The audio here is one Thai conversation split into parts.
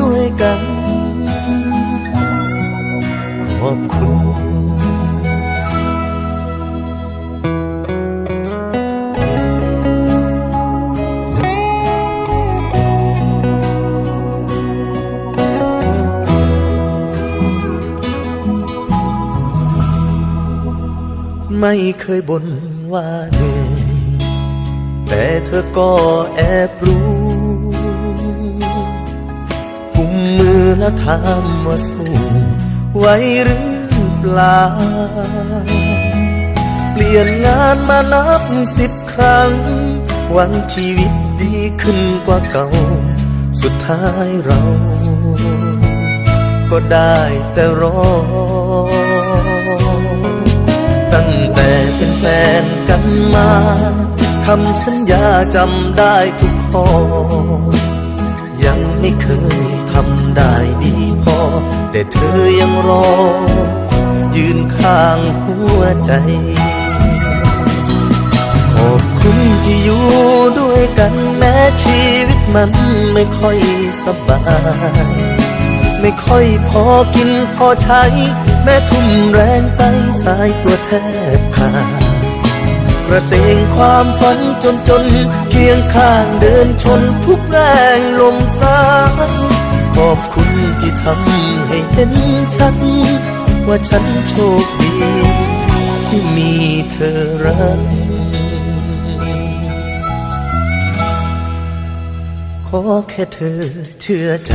ด้วยกัน ขอบคุณไม่เคยบ่นว่าเหนื่อยแต่เธอก็แอบรู้ แล้วถามว่าสู้ไหวหรือเปล่า เปลี่ยนงานมานับสิบครั้ง วังชีวิตดีขึ้นกว่าเก่า สุดท้ายเรา ก็ได้แต่รอ ตั้งแต่เป็นแฟนกันมาคำสัญญาจำได้ทุกข้อยังไม่เคย ทำได้ดีพอ แต่เธอยังรอ ยืนข้างหัวใจ ขอบคุณที่อยู่ด้วยกันแม้ชีวิตมันไม่ค่อยสบาย ไม่ค่อยพอกินพอใช้ แม้ทุ่มแรงไปสายตัวแทบขาดกระเตงความฝันจนจนเคียงข้างเดินชนทุกแรงลมสายำให้เห็นฉันว่าฉันโชคดี ที่มีเธอรัก ขอแค่เธอเชื่อใจ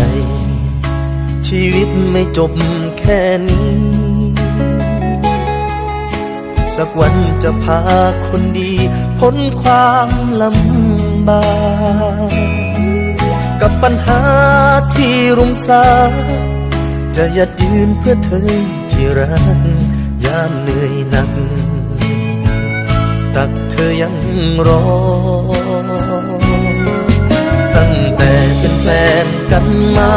ชีวิตไม่จบแค่นี้ สักวันจะพาคนดี พ้นความลำบาก กับปัญหาที่รุมสาจะยัดยืนเพื่อเธอที่รักยามเหนื่อยหนัก ตักเธอยังรอ ตั้งแต่เป็นแฟนกันมา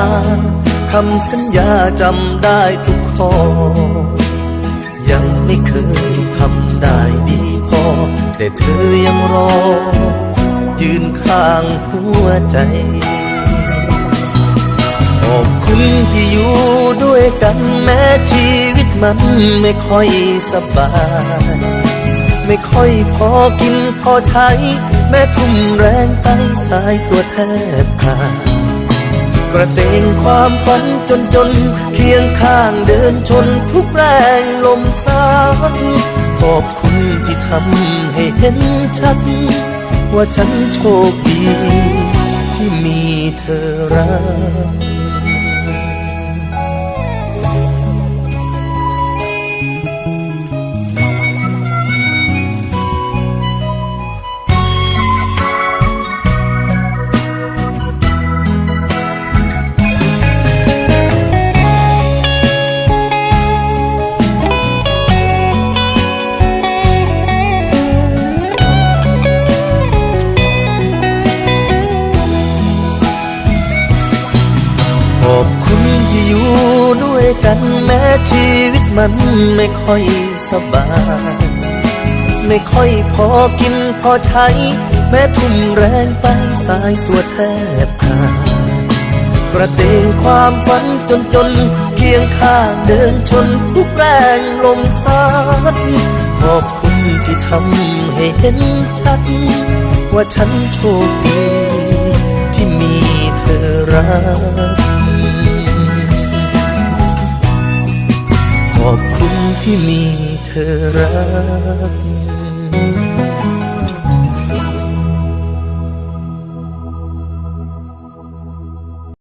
คำสัญญาจำได้ทุกข้อ ยังไม่เคยทำได้ดีพอ แต่เธอยังรอ ยืนข้างหัวใจ อยู่ด้วยกันแม้ชีวิตมันไม่ค่อยสบาย ไม่ค่อยพอกินพอใช้ แม้ทุ่มแรงไปสายตัวแทบขาดกระเตงความฝันจนจน เคียงข้างเดินชนทุกแรงลมสายขอบคุณที่ทำให้เห็นชัด ว่าฉันโชคดี ที่มีเธอรัก กันแม้ชีวิตมันไม่ค่อยสบาย ไม่ค่อยพอกินพอใช้ แม้ทุ่มแรงไปสายตัวแทบขาดกระเตงความฝันจนจนเคียงข้างเดินชนทุกแรงลมสาดขอบคุณที่ทำให้เห็นชัด ว่าฉันโชคดีที่มีเธอรัก ที่มีเธอรัก